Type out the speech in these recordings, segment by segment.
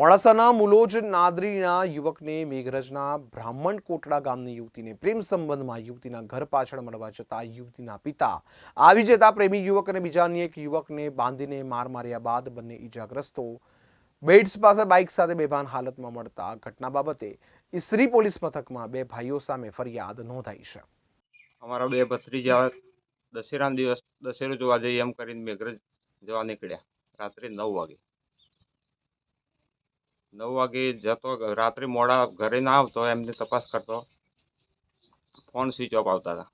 મોડાસાના મુલોજ નાદરીના યુવકને મેઘરજના બ્રાહ્મણ કોટડા ગામની યુવતીને પ્રેમ સંબંધમાં યુવતીના ઘર પાછળ મળવા જતા યુવતીના પિતા. આવી જતા પ્રેમી યુવક અને બીજાની એક યુવકને બાંધીને માર માર્યા બાદ બંને ઈજાગ્રસ્તો. બેડ્સ પાસે બાઇક સાથે બેભાન હાલતમાં મળતા ઘટના બાબતે ઇસરી પોલીસ મથકમાં બે ભાઈઓ સામે ફરિયાદ નોંધાઈ છે. અમારા બે ભત્રીજા દશેરાના દિવસ દશેરો જોવા જઈએ એમ કરીને મેઘરજ જવા નીકળ્યા. રાત્રે નવ વાગે. નવ વાગે જતો, રાત્રે મોડા ઘરે ના આવતો, એમની તપાસ કરતો. ફોન સ્વિચ ઓફ આવતા હતા.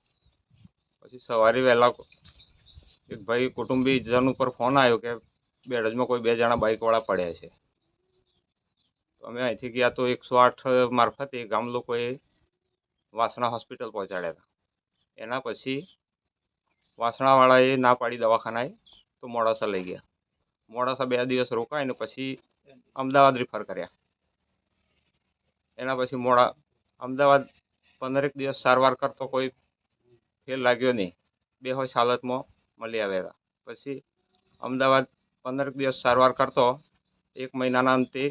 પછી સવારે વહેલા એક ભાઈ કુટુંબીજન ઉપર ફોન આવ્યો કે બેડજમાં કોઈ બે જણા બાઇકવાળા પડ્યા છે. તો અમે અહીંથી ગયા તો એકસો આઠ મારફતે ગામ લોકોએ વાસણા હોસ્પિટલ પહોંચાડ્યા હતા. એના પછી વાસણાવાળાએ ના પાડી દવાખાનાએ તો મોડાસા લઈ ગયા. મોડાસા બે દિવસ રોકાઈને પછી અમદાવાદ રિફર કર્યા. એના પછી મોડા અમદાવાદ પંદરેક દિવસ સારવાર કરતો કોઈ ફેર લાગ્યો નહીં. બેહોશ હાલતમાં મળી આવ્યા પછી અમદાવાદ પંદરેક દિવસ સારવાર કરતો, એક મહિનાના અંતે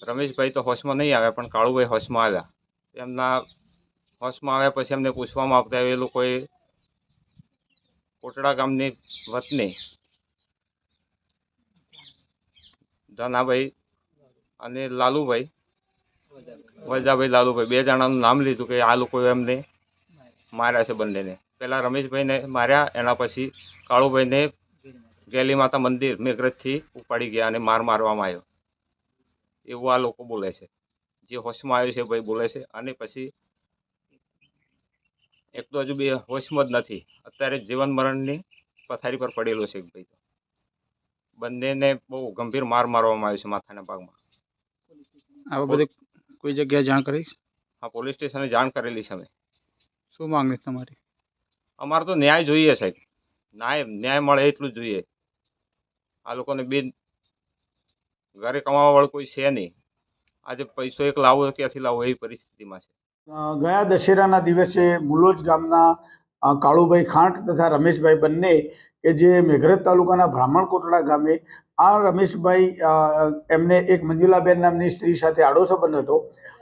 રમેશભાઈ તો હોશમાં નહીં આવ્યા, પણ કાળુભાઈ હોશમાં આવ્યા. એમના હોશમાં આવ્યા પછી એમને પૂછવામાં આવતા, એ લોકોએ કોટડા ગામની વતની ધનાભાઈ અને લાલુભાઈ. વજાભાઈ લાલુભાઈ. બે જણાનું નામ લીધું કે આ લોકોએ એમને માર્યા છે બંનેને. પહેલાં રમેશભાઈને માર્યા, એના પછી કાળુભાઈને ગેલી માતા મંદિર મેઘરજથી ઉપાડી ગયા અને માર મારવામાં આવ્યો. એવું આ લોકો બોલે છે. જે હોશમાં આવ્યો છે ભાઈ બોલે છે. અને પછી એક તો હજુ બે હોશમાં જ નથી. અત્યારે જીવન મરણની પથારી પર પડેલો છે એક ભાઈ બંનેને બહુ ગંભીર માર મારવામાં આવ્યો છે માથાના ભાગમાં. આ બધી કોઈ જગ્યાએ જાણ કરી? હા પોલીસ સ્ટેશને જાણ કરેલી છે અમે. શું માંગણી છે તમારી? અમારે તો ન્યાય જોઈએ સાહેબ. ન્યાય ન્યાય મળે એટલું જ જોઈએ. આ લોકોને બે ઘરે કમાવાવાળું કોઈ છે નહીં. આજે પૈસો એક લાવો ક્યાંથી લાવો એવી પરિસ્થિતિમાં છે. ગયા દશેરાના દિવસે મુલોજ ગામના કાળુભાઈ ખાંટ તથા રમેશભાઈ બંને કે જે મેઘરજ તાલુકાના બ્રાહ્મણ કોટડા ગામે, આ રમેશભાઈ એમને એક મંજુલાબેન નામની સ્ત્રી સાથે આડો સંબંધ હતો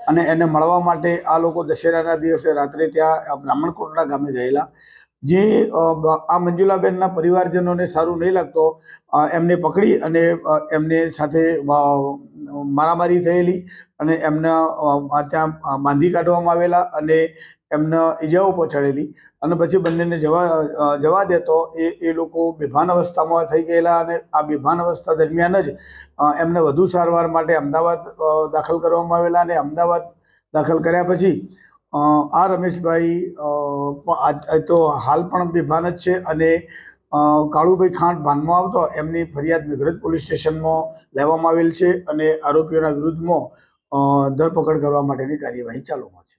અને એને મળવા માટે આ લોકો દશેરાના દિવસે રાત્રે ત્યાં બ્રાહ્મણ કોટડા ગામે ગયેલા. જે આ મંજુલાબેનના પરિવારજનોને સારું નહીં લાગતો એમને પકડી અને એમને સાથે મારામારી થયેલી અને એમના ત્યાં બાંધી કાઢવામાં આવેલા અને એમને ઈજાઓ પહોંચાડેલી અને પછી બંનેને જવા જવા દેતો. એ એ લોકો બેભાન અવસ્થામાં થઈ ગયેલા અને આ બેભાન અવસ્થા દરમિયાન જ એમને વધુ સારવાર માટે અમદાવાદ દાખલ કરવામાં આવેલા અને અમદાવાદ દાખલ કર્યા પછી આ રમેશભાઈ તો હાલ પણ બેભાન જ છે અને કાળુભાઈ ખાંટ ભાનમાં આવતો. એમની ફરિયાદ મેઘરજ પોલીસ સ્ટેશનમાં લેવામાં આવેલ છે અને આરોપીઓના વિરુદ્ધમાં ધરપકડ કરવા માટેની કાર્યવાહી ચાલુમાં છે.